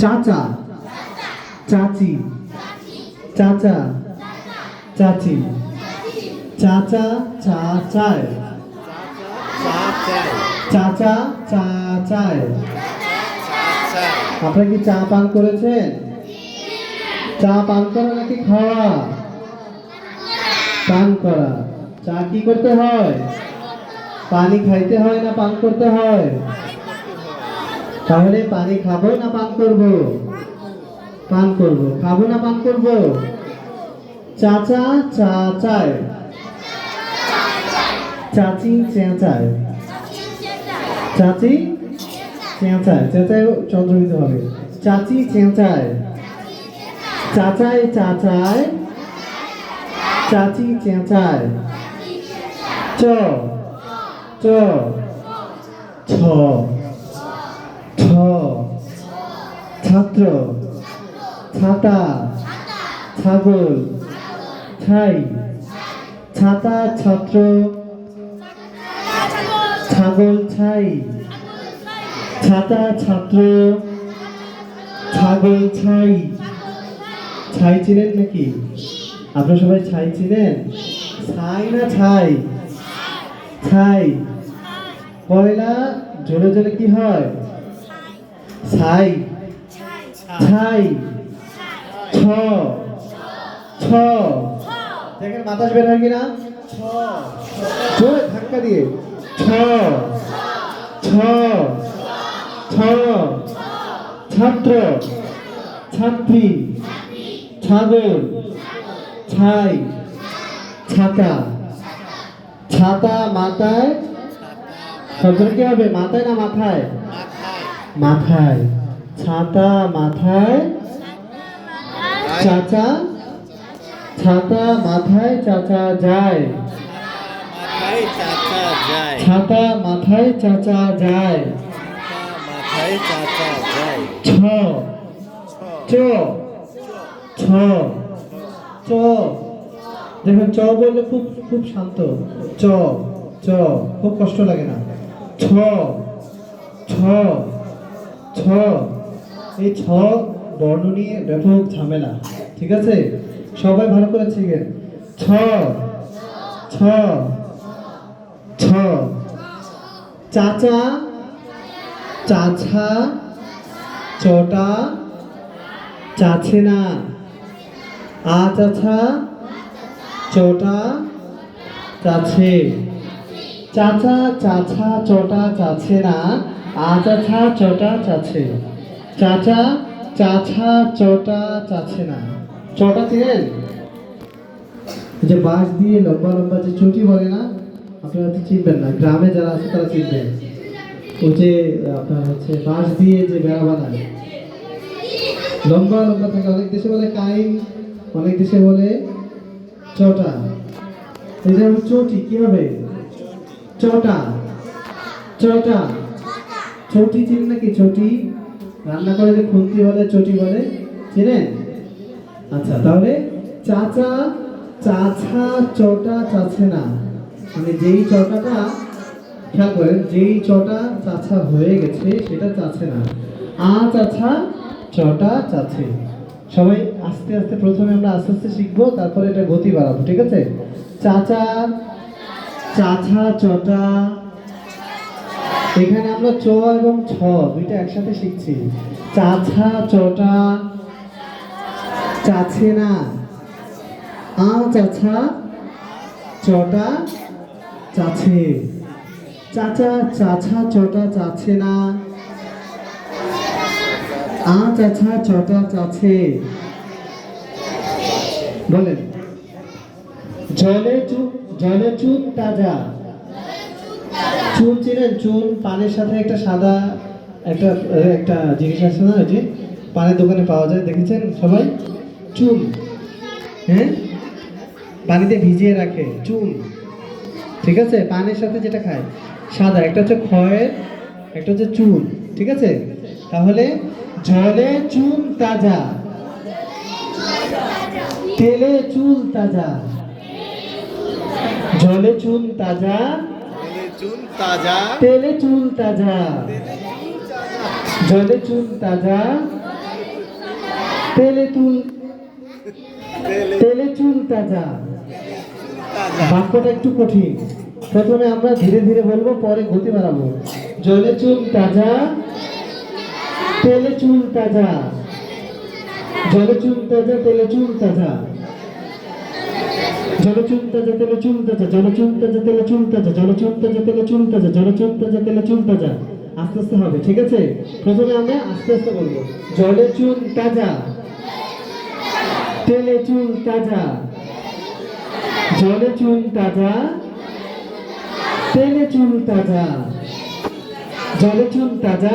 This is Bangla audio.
চাচা। চাচি। চাচা। চাচি। চাচা চাচায় চাচা চাচায় আপনারা কি চা পান করেছেন? চা পান করা নাকি খাওয়া? পান করা। চা কি করতে হয়? পানি খাইতে হয় না পান করতে হয়? তাহলে পানি খাব না পান করব? পান করব। খাব না পান করব? চাচা চাচায় চাচি চেঁচায় চাচি চেঁচায় চেঁচায় চন্দ্রবিন্দু হবে। চাচি চেঁচায় চাচায় চাচায় চাচি চেঁচায় চ। চ। ছ ছাত্র, ছাতা, ছাগল, ছাই, ছাতা, ছাত্র, ছাগল, ছাই, ছাতা, ছাত্র, ছাগল, ছাই। ছাই চিনেন নাকি? আপনারা সবাই ছাই চিনেন? ছাই না ছাই? ছাই। পয়লা জোরে জোরে কি হয়? ছাই। ছাই ছ ছ দেখেন বাতাস বের হয় কিনা? ছ জোরে ধাক্কা দিয়ে। ছ ছ ছ ছাত্র, ছাত্রী, ছাগল, ছাই, ছাতা। ছাতা মাথায় শব্দটা কি হবে? মাথায় না মাথায়। মাথায়। ছাতা মাথায় চাচা ছাতা মাথায় চাচা যায়। ছাতা মাথায় চাচা যায়। মাথায় চাচা যায় ছ। চ ছ। চ দেখুন, চ বললে খুব খুব শান্ত। চ চ। খুব কষ্ট লাগে না। ছ। ছ। ছ। এই ছ বর্ণ নিয়ে ব্যাপক ঝামেলা, ঠিক আছে? সবাই ভালো করে শিখেন ছ ছ ছ, চাচা চাছা চটা, চাছে না। আ চাছা চটা, চাছে। চাচা চাছা চটা, চাছে না। আ চাছা চটা, চাছে। চাচা চাছা চটা চাছে না। চটা চিনেন যে বাঁশ দিয়ে লম্বা লম্বা যে চটি বলে না, আপনারা তো চিনবেন না, গ্রামে যারা আছে তারা চিনবেন। ওই যে, আপনার হচ্ছে বাঁশ দিয়ে যে বেড়া বানায়। লম্বা লম্বা থাকে, অনেক দেশে বলে কাইম, অনেক দেশে বলে চটা। এই যে চটি, কি হবে? চটা। চটা। চটি চিন নাকি? চটি? রান্না করে যে খুন্তি বলে, চটি বলে, চিনেন? আচ্ছা তাহলে চাচা, চাছা, চটা, চাচ্ছে না। মানে যেই চটাটা, খেয়াল করেন, যেই চটা চাছা হয়ে গেছে, সেটা চাচ্ছে না। আ চাছা চটা চাচ্ছে। সবাই আস্তে আস্তে প্রথমে আমরা আস্তে আস্তে শিখব, তারপরে এটা গতি বাড়াবো, ঠিক আছে? চাচা, চাছা, চটা এখানে আমরা চ এবং ছ দুইটা একসাথে শিখছি। চাছা, চটা, চাছে না। আ, চাছা, চটা, চাছে। চাচা, চাছা, চটা, চাছে না। আ, চাছা, চটা, চাছে। বলেন। জলে চুপ জলে চুপ তাজা। চুন চিনেন? চুন পানের সাথে একটা সাদা একটা একটা জিনিস আছে না যে, পানের দোকানে পাওয়া যায়, দেখেছেন সবাই? চুন হ্যাঁ? পানিতে ভিজিয়ে রাখে চুন ঠিক আছে? পানের সাথে যেটা খায়, সাদা। একটা হচ্ছে খয়ের একটা হচ্ছে চুন ঠিক আছে? তাহলে জলে চুন তাজা। তেলে চুল তাজা। জলে চুন তাজা। চুন তাজা। তেলে চুল তাজা। জলে চুল তাজা। তেলে চুল তেলে চুল তাজা। বাক্যটা একটু কঠিন। প্রথমে আমরা ধীরে ধীরে বলব পরে গতি বাড়াবো। জলে চুল তাজা। তেলে চুল তাজা। জলে চুল তাজা তেলে চুল তাজা। চুল তাজা তেলে চুল তাজা জলে চুল তাজা তেলে চুল তাজা জলে চুল তাজা তেলে চুল তাজা জলে চুল তাজা তেলে চুল তাজা আস্তে আস্তে হবে, ঠিক আছে? প্রথমে আমরা আস্তে আস্তে বলব। জলে চুল তাজা তেলে চুল তাজা জলে চুল তাজা তেলে চুল তাজা জলে চুল তাজা